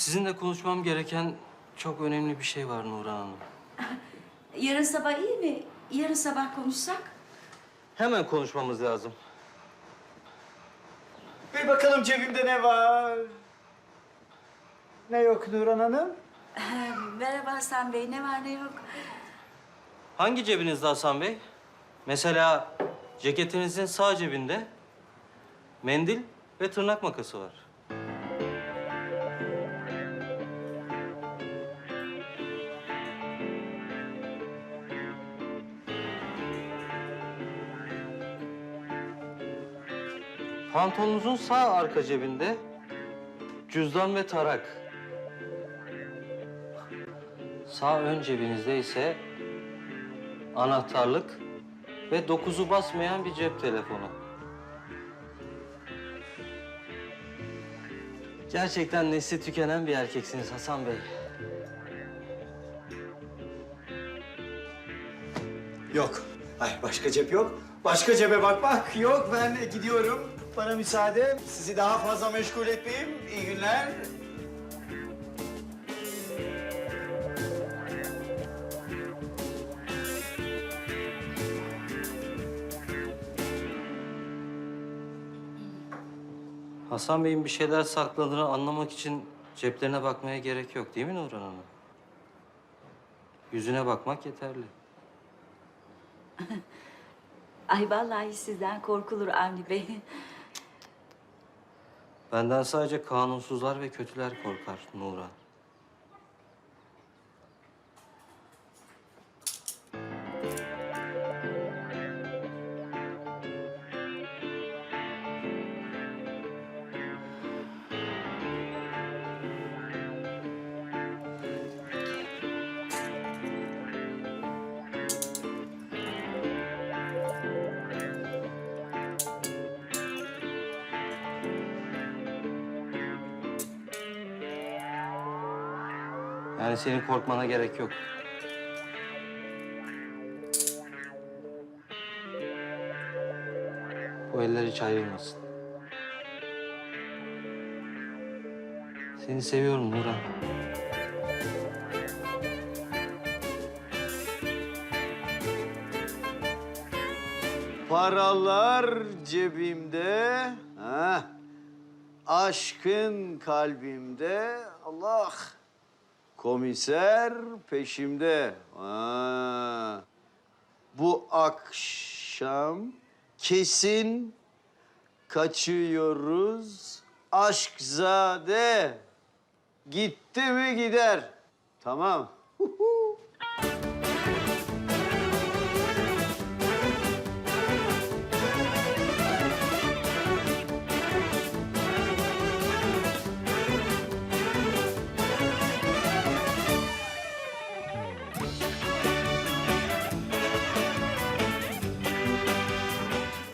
Sizinle konuşmam gereken çok önemli bir şey var Nurhan Hanım. Yarın sabah iyi mi? Yarın sabah konuşsak? Hemen konuşmamız lazım. Bir bakalım cebimde ne var? Ne yok Nurhan Hanım? Merhaba Hasan Bey, ne var ne yok? Hangi cebinizde Hasan Bey? Mesela ceketinizin sağ cebinde mendil ve tırnak makası var. Pantolonunuzun sağ arka cebinde cüzdan ve tarak. Sağ ön cebinizde ise anahtarlık ve dokuzu basmayan bir cep telefonu. Gerçekten nesli tükenen bir erkeksiniz Hasan Bey. Yok. Ay başka cep yok. Başka cebe bakmak yok. Ben gidiyorum. Bana müsaade. Sizi daha fazla meşgul etmeyeyim. İyi günler. Hasan Bey'in bir şeyler sakladığını anlamak için ceplerine bakmaya gerek yok değil mi Nurhan Hanım? Yüzüne bakmak yeterli. Ay vallahi sizden korkulur Avni Bey. Benden sadece kanunsuzlar ve kötüler korkar Nurhan. Yani senin korkmana gerek yok. Bu eller hiç ayrılmasın. Seni seviyorum Nurhan. Paralar cebimde. Ha. Aşkın kalbimde. Allah. Komiser peşimde. Ha. Bu akşam kesin kaçıyoruz. Aşkzade. Gitti mi gider. Tamam.